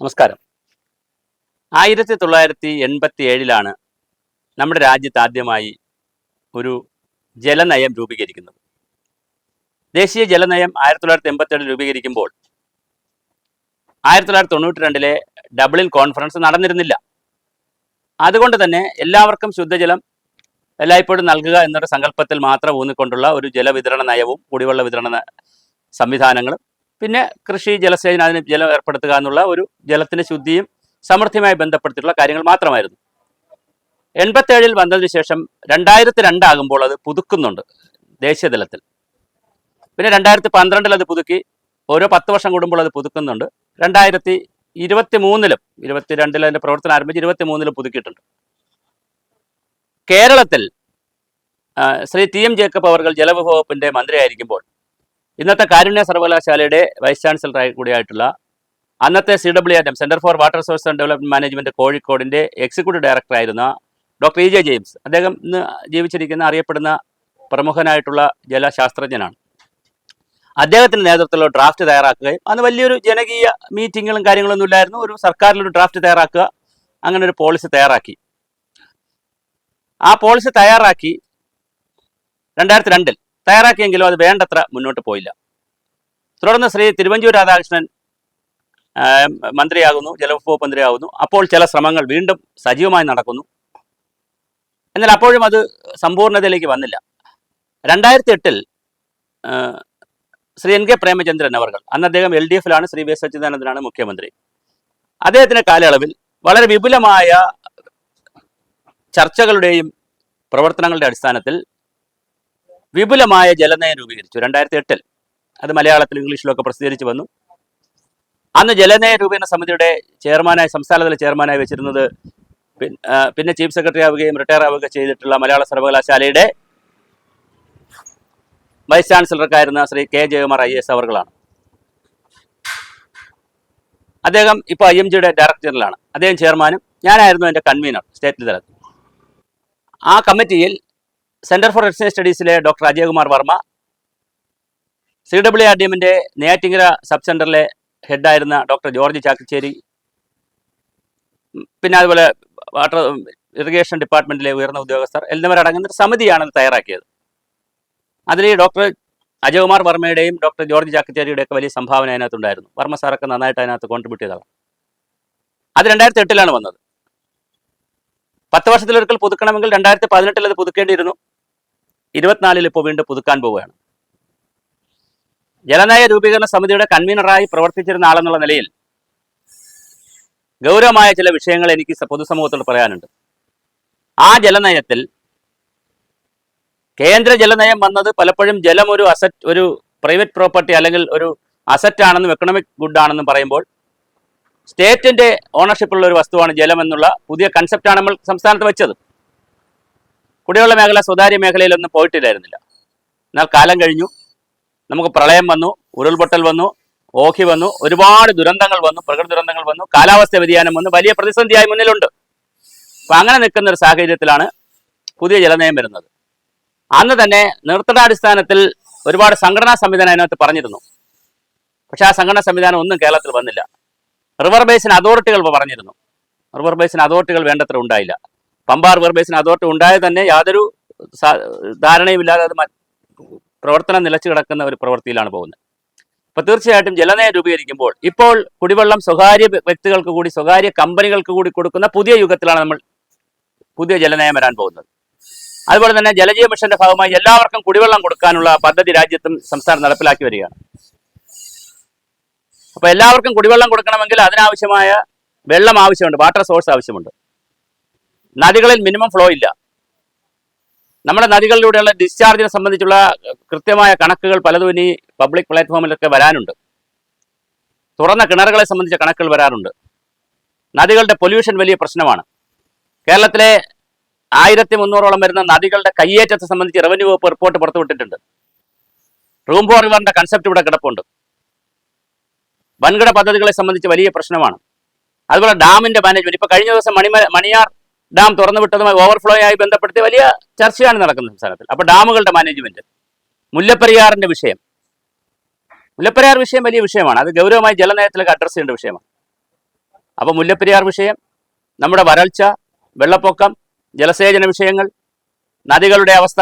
നമസ്കാരം. ആയിരത്തി തൊള്ളായിരത്തി എൺപത്തി ഏഴിലാണ് നമ്മുടെ രാജ്യത്ത് ആദ്യമായി ഒരു ജലനയം രൂപീകരിക്കുന്നത്. ദേശീയ ജലനയം ആയിരത്തി തൊള്ളായിരത്തി എൺപത്തി ഏഴിൽ രൂപീകരിക്കുമ്പോൾ ആയിരത്തി തൊള്ളായിരത്തി തൊണ്ണൂറ്റി രണ്ടിലെ ഡബിളിൻ കോൺഫറൻസ് നടന്നിരുന്നില്ല. അതുകൊണ്ട് തന്നെ എല്ലാവർക്കും ശുദ്ധജലം എല്ലായ്പ്പോഴും നൽകുക എന്നൊരു സങ്കല്പത്തിൽ മാത്രം ഊന്നിക്കൊണ്ടുള്ള ഒരു ജലവിതരണ നയവും കുടിവെള്ള വിതരണ സംവിധാനങ്ങളും പിന്നെ കൃഷി ജലസേചനം അതിന് ജലം ഏർപ്പെടുത്തുക എന്നുള്ള ഒരു ജലത്തിന്റെ ശുദ്ധിയും സമൃദ്ധിയുമായി ബന്ധപ്പെടുത്തിയിട്ടുള്ള കാര്യങ്ങൾ മാത്രമായിരുന്നു. എൺപത്തേഴിൽ വന്നതിന് ശേഷം രണ്ടായിരത്തി രണ്ടാകുമ്പോൾ അത് പുതുക്കുന്നുണ്ട് ദേശീയതലത്തിൽ. പിന്നെ രണ്ടായിരത്തി പന്ത്രണ്ടിൽ അത് പുതുക്കി ഓരോ പത്ത് വർഷം കൂടുമ്പോൾ അത് പുതുക്കുന്നുണ്ട്. രണ്ടായിരത്തി ഇരുപത്തി മൂന്നിലും ഇരുപത്തി രണ്ടിൽ അതിന്റെ പ്രവർത്തനം ആരംഭിച്ച് ഇരുപത്തി മൂന്നിലും പുതുക്കിയിട്ടുണ്ട്. കേരളത്തിൽ ശ്രീ ടി എം ജേക്കബ് അവർ ജലവിഭവ മന്ത്രിയായിരിക്കുമ്പോൾ ഇന്നത്തെ കാരുണ്യ സർവകലാശാലയുടെ വൈസ് ചാൻസലറായി കൂടിയായിട്ടുള്ള അന്നത്തെ C W R M centre for water source and development management കോഴിക്കോടിന്റെ എക്സിക്യൂട്ടീവ് ഡയറക്ടറായിരുന്ന ഡോക്ടർ ഇ ജെ ജെയിംസ് അദ്ദേഹം ഇന്ന് ജീവിച്ചിരിക്കുന്ന അറിയപ്പെടുന്ന പ്രമുഖനായിട്ടുള്ള ജലശാസ്ത്രജ്ഞനാണ്. അദ്ദേഹത്തിന്റെ നേതൃത്വത്തിലുള്ള ഡ്രാഫ്റ്റ് തയ്യാറാക്കുകയും അന്ന് വലിയൊരു ജനകീയ മീറ്റിങ്ങുകളും കാര്യങ്ങളൊന്നും ഇല്ലായിരുന്നു. ഒരു സർക്കാരിലൊരു ഡ്രാഫ്റ്റ് തയ്യാറാക്കുക അങ്ങനെ ഒരു പോളിസി തയ്യാറാക്കി. ആ പോളിസി തയ്യാറാക്കി രണ്ടായിരത്തി രണ്ടിൽ തയ്യാറാക്കിയെങ്കിലും അത് വേണ്ടത്ര മുന്നോട്ട് പോയില്ല. തുടർന്ന് ശ്രീ തിരുവഞ്ചൂർ രാധാകൃഷ്ണൻ മന്ത്രിയാകുന്നു ജലവകുപ്പ് മന്ത്രിയാകുന്നു. അപ്പോൾ ചില ശ്രമങ്ങൾ വീണ്ടും സജീവമായി നടക്കുന്നു. എന്നാൽ അപ്പോഴും അത് സമ്പൂർണതയിലേക്ക് വന്നില്ല. രണ്ടായിരത്തി എട്ടിൽ ശ്രീ എൻ കെ പ്രേമചന്ദ്രൻ അവർ അന്ന് അദ്ദേഹം എൽ ഡി എഫിലാണ് ശ്രീ വി എസ് സച്ചിദാനന്ദനാണ് മുഖ്യമന്ത്രി. അദ്ദേഹത്തിന്റെ കാലയളവിൽ വളരെ വിപുലമായ ചർച്ചകളുടെയും പ്രവർത്തനങ്ങളുടെ അടിസ്ഥാനത്തിൽ വിപുലമായ ജലനയം രൂപീകരിച്ചു. രണ്ടായിരത്തി എട്ടിൽ അത് മലയാളത്തിൽ ഇംഗ്ലീഷിലൊക്കെ പ്രസിദ്ധീകരിച്ചു വന്നു. അന്ന് ജലനയ രൂപീകരണ സമിതിയുടെ ചെയർമാനായി സംസ്ഥാനതല ചെയർമാനായി വെച്ചിരുന്നത് പിന്നെ ചീഫ് സെക്രട്ടറി ആവുകയും റിട്ടയർ ആവുകയും ചെയ്തിട്ടുള്ള മലയാള സർവകലാശാലയുടെ vice ചാൻസലർക്കായിരുന്ന Shri K Jayakumar I S അവർകളാണ്. അദ്ദേഹം ഇപ്പോൾ ഐ എം ജിയുടെ ഡയറക്ടർ ജനറലാണ് അദ്ദേഹം ചെയർമാനും. ഞാനായിരുന്നു എന്റെ കൺവീനർ സ്റ്റേറ്റ് തലത്തിൽ ആ കമ്മിറ്റിയിൽ centre for extern സ്റ്റഡീസിലെ doctor Ajayakumar Varma C W R D എമ്മിന്റെ നെയ്യാറ്റിങ്കര സബ് സെന്ററിലെ ഹെഡായിരുന്ന ഡോക്ടർ ജോർജ് ചാക്കച്ചേരി പിന്നെ അതുപോലെ വാട്ടർ ഇറിഗേഷൻ ഡിപ്പാർട്ട്മെന്റിലെ ഉയർന്ന ഉദ്യോഗസ്ഥർ എന്നിവരടങ്ങുന്ന സമിതിയാണ് തയ്യാറാക്കിയത്. അതിൽ ഡോക്ടർ അജയകുമാർ വർമ്മയുടെയും ഡോക്ടർ ജോർജ് ചാക്കച്ചേരിയുടെയൊക്കെ വലിയ സംഭാവന അതിനകത്തുണ്ടായിരുന്നു. വർമ്മ സാറൊക്കെ നന്നായിട്ട് അതിനകത്ത് കോൺട്രിബ്യൂട്ട് ചെയ്തതാണ്. അത് രണ്ടായിരത്തി എട്ടിലാണ് വന്നത്. പത്ത് വർഷത്തിലൊരിക്കൽ പുതുക്കണമെങ്കിൽ രണ്ടായിരത്തി പതിനെട്ടിൽ അത് പുതുക്കേണ്ടിയിരുന്നു. ഇരുപത്തിനാലിൽ ഇപ്പോൾ വീണ്ടും പുതുക്കാൻ പോവുകയാണ്. ജലനയ രൂപീകരണ സമിതിയുടെ കൺവീനറായി പ്രവർത്തിച്ചിരുന്ന ആളെന്നുള്ള നിലയിൽ ഗൗരവമായ ചില വിഷയങ്ങൾ എനിക്ക് പൊതുസമൂഹത്തോട് പറയാനുണ്ട്. ആ ജലനയത്തിൽ കേന്ദ്ര ജലനയം വന്നത് പലപ്പോഴും ജലം ഒരു അസറ്റ് ഒരു പ്രൈവറ്റ് പ്രോപ്പർട്ടി അല്ലെങ്കിൽ ഒരു അസറ്റ് ആണെന്നും എക്കണോമിക് ഗുഡ് ആണെന്നും പറയുമ്പോൾ സ്റ്റേറ്റിന്റെ ഓണർഷിപ്പുള്ള ഒരു വസ്തുവാണ് ജലം എന്നുള്ള പുതിയ കൺസെപ്റ്റാണ് നമ്മൾ സംസ്ഥാനത്ത് വെച്ചത്. കുടിവെള്ള മേഖല സ്വകാര്യ മേഖലയിലൊന്നും പോയിട്ടില്ലായിരുന്നില്ല. എന്നാൽ കാലം കഴിഞ്ഞു. നമുക്ക് പ്രളയം വന്നു ഉരുൾപൊട്ടൽ വന്നു ഓഖി വന്നു ഒരുപാട് ദുരന്തങ്ങൾ വന്നു പ്രകൃതി ദുരന്തങ്ങൾ വന്നു കാലാവസ്ഥ വ്യതിയാനം വന്നു വലിയ പ്രതിസന്ധിയായി മുന്നിലുണ്ട്. അപ്പൊ അങ്ങനെ നിൽക്കുന്ന ഒരു സാഹചര്യത്തിലാണ് പുതിയ ജലനയം വരുന്നത്. അന്ന് തന്നെ നിർത്തടാടിസ്ഥാനത്തിൽ ഒരുപാട് സംഘടനാ സംവിധാനം അതിനകത്ത് പറഞ്ഞിരുന്നു. പക്ഷെ ആ സംഘടനാ സംവിധാനം ഒന്നും കേരളത്തിൽ വന്നില്ല. റിവർ ബേസിൻ അതോറിറ്റികൾ പറഞ്ഞിരുന്നു. റിവർ ബേസിൻ അതോറിറ്റികൾ വേണ്ടത്ര ഉണ്ടായില്ല. പമ്പ റിവർ ബേസിൻ അതോറിറ്റി ഉണ്ടായത് തന്നെ യാതൊരു ധാരണയും ധാരണയുമില്ലാതെ അത് പ്രവർത്തനം നിലച്ചു കിടക്കുന്ന ഒരു പ്രവൃത്തിയിലാണ് പോകുന്നത്. അപ്പൊ തീർച്ചയായിട്ടും ജലനയം രൂപീകരിക്കുമ്പോൾ ഇപ്പോൾ കുടിവെള്ളം സ്വകാര്യ വ്യക്തികൾക്ക് കൂടി സ്വകാര്യ കമ്പനികൾക്ക് കൂടി കൊടുക്കുന്ന പുതിയ യുഗത്തിലാണ് നമ്മൾ പുതിയ ജലനയം വരാൻ പോകുന്നത്. അതുപോലെ തന്നെ ജലജീവ മിഷന്റെ ഭാഗമായി എല്ലാവർക്കും കുടിവെള്ളം കൊടുക്കാനുള്ള പദ്ധതി രാജ്യത്തും സംസ്ഥാനം നടപ്പിലാക്കി വരികയാണ്. അപ്പൊ എല്ലാവർക്കും കുടിവെള്ളം കൊടുക്കണമെങ്കിൽ അതിനാവശ്യമായ വെള്ളം ആവശ്യമുണ്ട് വാട്ടർ സോഴ്സ് ആവശ്യമുണ്ട്. നദികളിൽ മിനിമം ഫ്ലോ ഇല്ല. നമ്മുടെ നദികളിലൂടെയുള്ള ഡിസ്ചാർജിനെ സംബന്ധിച്ചുള്ള കൃത്യമായ കണക്കുകൾ പലതും ഇനി പബ്ലിക് പ്ലാറ്റ്ഫോമിലൊക്കെ വരാനുണ്ട്. തുറന്ന കിണറുകളെ സംബന്ധിച്ച കണക്കുകൾ വരാറുണ്ട്. നദികളുടെ പൊല്യൂഷൻ വലിയ പ്രശ്നമാണ്. കേരളത്തിലെ ആയിരത്തി മുന്നൂറോളം വരുന്ന നദികളുടെ കയ്യേറ്റത്തെ സംബന്ധിച്ച് റവന്യൂ വകുപ്പ് റിപ്പോർട്ട് പുറത്തുവിട്ടിട്ടുണ്ട്. റൂംബോ റിവറിന്റെ കൺസെപ്റ്റ് ഇവിടെ കിടപ്പുണ്ട്. വൻകിട പദ്ധതികളെ സംബന്ധിച്ച് വലിയ പ്രശ്നമാണ്. അതുപോലെ ഡാമിന്റെ മാനേജ്മെന്റ്. ഇപ്പൊ കഴിഞ്ഞ ദിവസം മണിമ മണിയാർ ഡാം തുറന്നു വിട്ടതുമായി ഓവർഫ്ലോ ആയി ബന്ധപ്പെടുത്തി വലിയ ചർച്ചയാണ് നടക്കുന്നത് സംസ്ഥാനത്തിൽ അപ്പൊ ഡാമുകളുടെ മാനേജ്മെന്റ്. മുല്ലപ്പെരിയാറിന്റെ വിഷയം. മുല്ലപ്പെരിയാർ വിഷയം വലിയ വിഷയമാണ്. അത് ഗൗരവമായി ജലനയത്തിലേക്ക് അഡ്രസ് ചെയ്യേണ്ട വിഷയമാണ്. അപ്പോൾ മുല്ലപ്പെരിയാർ വിഷയം നമ്മുടെ വരൾച്ച വെള്ളപ്പൊക്കം ജലസേചന വിഷയങ്ങൾ നദികളുടെ അവസ്ഥ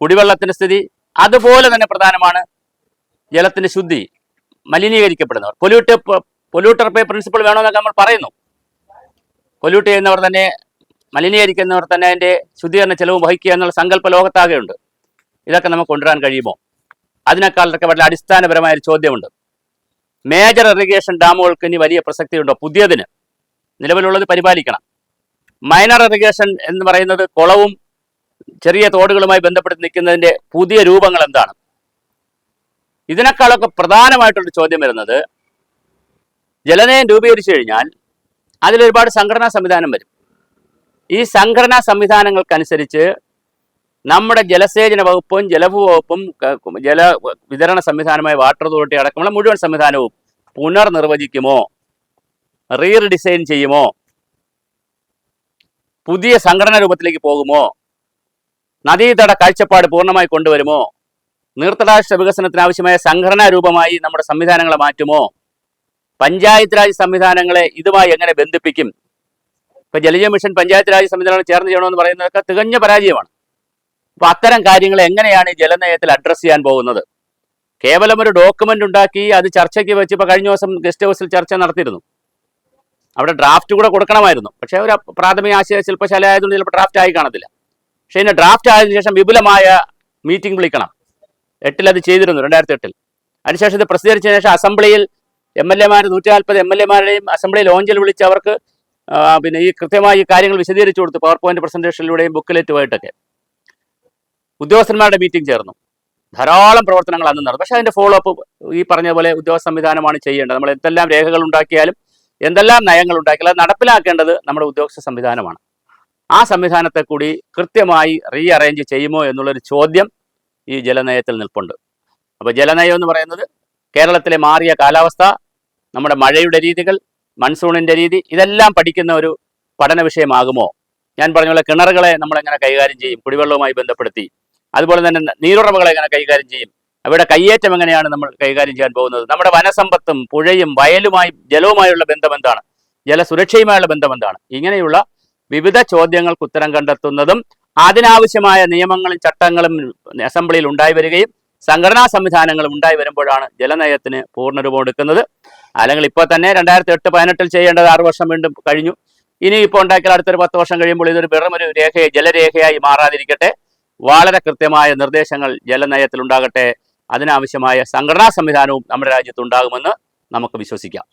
കുടിവെള്ളത്തിന്റെ സ്ഥിതി അതുപോലെ തന്നെ പ്രധാനമാണ് ജലത്തിന്റെ ശുദ്ധി. മലിനീകരിക്കപ്പെടുന്നവർ. പൊല്യൂട്ട് പൊല്യൂട്ടർ പേ പ്രിൻസിപ്പിൾ വേണമെന്നൊക്കെ നമ്മൾ പറയുന്നു. പൊല്യൂട്ട് ചെയ്യുന്നവർ തന്നെ മലിനീകരിക്കുന്നവർ തന്നെ അതിന്റെ ശുദ്ധീകരണ ചെലവ് വഹിക്കുക എന്നുള്ള സങ്കല്പ ലോകത്താകെയുണ്ട്. ഇതൊക്കെ നമുക്ക് കൊണ്ടുവരാൻ കഴിയുമോ? അതിനേക്കാളൊക്കെ വളരെ അടിസ്ഥാനപരമായ ഒരു ചോദ്യമുണ്ട്. മേജർ ഇറിഗേഷൻ ഡാമുകൾക്ക് ഇനി വലിയ പ്രസക്തിയുണ്ടോ? പുതിയതിന്. നിലവിലുള്ളത് പരിപാലിക്കണം. മൈനർ ഇറിഗേഷൻ എന്ന് പറയുന്നത് കുളവും ചെറിയ തോടുകളുമായി ബന്ധപ്പെട്ട് നിൽക്കുന്നതിന്റെ പുതിയ രൂപങ്ങൾ എന്താണ്? ഇതിനേക്കാളൊക്കെ പ്രധാനമായിട്ടുള്ള ചോദ്യം വരുന്നത് ജലനയം രൂപീകരിച്ചു കഴിഞ്ഞാൽ അതിലൊരുപാട് സംഘടനാ സംവിധാനം വരും. ഈ സംഘടനാ സംവിധാനങ്ങൾക്കനുസരിച്ച് നമ്മുടെ ജലസേചന വകുപ്പും ജലഭൂ വകുപ്പും ക- ജല വിതരണ സംവിധാനമായ വാട്ടർ അതോറിറ്റി അടക്കമുള്ള മുഴുവൻ സംവിധാനവും പുനർനിർവചിക്കുമോ? റീഡിസൈൻ ചെയ്യുമോ? പുതിയ സംഘടനാ രൂപത്തിലേക്ക് പോകുമോ? നദീതട കാഴ്ചപ്പാട് പൂർണമായി കൊണ്ടുവരുമോ? നീർത്തടാശ വികസനത്തിന് ആവശ്യമായ സംഘടനാ രൂപമായി നമ്മുടെ സംവിധാനങ്ങളെ മാറ്റുമോ? പഞ്ചായത്ത് രാജ് സംവിധാനങ്ങളെ ഇതുമായി എങ്ങനെ ബന്ധിപ്പിക്കും? ഇപ്പൊ ജലജ മിഷൻ പഞ്ചായത്ത് രാജ് സംവിധാനങ്ങൾ ചേർന്ന് ചെയ്യണമെന്ന് പറയുന്നതൊക്കെ തികഞ്ഞ പരാജയമാണ്. അപ്പൊ അത്തരം കാര്യങ്ങൾ എങ്ങനെയാണ് ജലനയത്തിൽ അഡ്രസ്സ് ചെയ്യാൻ പോകുന്നത്? കേവലം ഒരു ഡോക്യുമെന്റ് ഉണ്ടാക്കി അത് ചർച്ചയ്ക്ക് വെച്ച് ഇപ്പൊ കഴിഞ്ഞ ദിവസം ഗസ്റ്റ് ഹൗസിൽ ചർച്ച നടത്തിയിരുന്നു. അവിടെ ഡ്രാഫ്റ്റ് കൂടെ കൊടുക്കണമായിരുന്നു. പക്ഷേ ഒരു പ്രാഥമിക ആശയ ശില്പശാല ആയതുകൊണ്ട് ചിലപ്പോൾ ഡ്രാഫ്റ്റ് ആയി കാണത്തില്ല. പക്ഷേ ഇതിന്റെ ഡ്രാഫ്റ്റ് ആയതിനു ശേഷം വിപുലമായ മീറ്റിംഗ് വിളിക്കണം. എട്ടിൽ അത് ചെയ്തിരുന്നു രണ്ടായിരത്തി എട്ടിൽ അതിനുശേഷം ഇത് പ്രസിദ്ധീകരിച്ചതിന് ശേഷം അസംബ്ലിയിൽ എം എൽ എമാർ നൂറ്റി നാൽപ്പത് എം എൽ എമാരുടെയും അസംബ്ലി ലോഞ്ചിൽ വിളിച്ച് അവർക്ക് പിന്നെ ഈ കൃത്യമായി കാര്യങ്ങൾ വിശദീകരിച്ചു കൊടുത്തു പവർ പോയിന്റ് പ്രസന്റേഷനിലൂടെയും ബുക്കിലേറ്റുമായിട്ടൊക്കെ. ഉദ്യോഗസ്ഥന്മാരുടെ മീറ്റിംഗ് ചേർന്നു. ധാരാളം പ്രവർത്തനങ്ങൾ അന്ന് നടന്നു. പക്ഷേ അതിന്റെ ഫോളോ അപ്പ് ഈ പറഞ്ഞ പോലെ ഉദ്യോഗ സംവിധാനമാണ് ചെയ്യേണ്ടത്. നമ്മൾ എന്തെല്ലാം രേഖകൾ ഉണ്ടാക്കിയാലും എന്തെല്ലാം നയങ്ങൾ ഉണ്ടാക്കിയാലും അത് നടപ്പിലാക്കേണ്ടത് നമ്മുടെ ഉദ്യോഗസ്ഥ സംവിധാനമാണ്. ആ സംവിധാനത്തെ കൂടി കൃത്യമായി റീ അറേഞ്ച് ചെയ്യുമോ എന്നുള്ളൊരു ചോദ്യം ഈ ജലനയത്തിൽ നിൽപ്പുണ്ട്. അപ്പോൾ ജലനയം എന്ന് പറയുന്നത് കേരളത്തിലെ മാറിയ കാലാവസ്ഥ നമ്മുടെ മഴയുടെ രീതികൾ മൺസൂണിന്റെ രീതി ഇതെല്ലാം പഠിക്കുന്ന ഒരു പഠന വിഷയമാകുമോ? ഞാൻ പറഞ്ഞ പോലെ കിണറുകളെ നമ്മൾ എങ്ങനെ കൈകാര്യം ചെയ്യും? കുടിവെള്ളവുമായി ബന്ധപ്പെടുത്തി. അതുപോലെ തന്നെ നീരുറവകളെ എങ്ങനെ കൈകാര്യം ചെയ്യും? അവയുടെ കയ്യേറ്റം എങ്ങനെയാണ് നമ്മൾ കൈകാര്യം ചെയ്യാൻ പോകുന്നത്? നമ്മുടെ വനസമ്പത്തും പുഴയും വയലുമായി ജലവുമായുള്ള ബന്ധം എന്താണ്? ജലസുരക്ഷയുമായുള്ള ബന്ധം എന്താണ്? ഇങ്ങനെയുള്ള വിവിധ ചോദ്യങ്ങൾക്ക് ഉത്തരം കണ്ടെത്തുന്നതും അതിനാവശ്യമായ നിയമങ്ങളും ചട്ടങ്ങളും അസംബ്ലിയിൽ ഉണ്ടായി വരികയും സംഘടനാ സംവിധാനങ്ങളും ഉണ്ടായി വരുമ്പോഴാണ് ജലനയത്തിന് പൂർണ രൂപം എടുക്കുന്നത്. അല്ലെങ്കിൽ ഇപ്പോൾ തന്നെ രണ്ടായിരത്തി എട്ട് പതിനെട്ടിൽ ചെയ്യേണ്ടത് ആറു വർഷം വീണ്ടും കഴിഞ്ഞു. ഇനി ഇപ്പോൾ ഉണ്ടാക്കിയാൽ അടുത്തൊരു പത്ത് വർഷം കഴിയുമ്പോൾ ഇതൊരു വെറും ഒരു രേഖയെ ജലരേഖയായി മാറാതിരിക്കട്ടെ. വളരെ കൃത്യമായ നിർദ്ദേശങ്ങൾ ജലനയത്തിൽ ഉണ്ടാകട്ടെ അതിനാവശ്യമായ സംഘടനാ സംവിധാനവും നമ്മുടെ രാജ്യത്ത് ഉണ്ടാകുമെന്ന് നമുക്ക് വിശ്വസിക്കാം.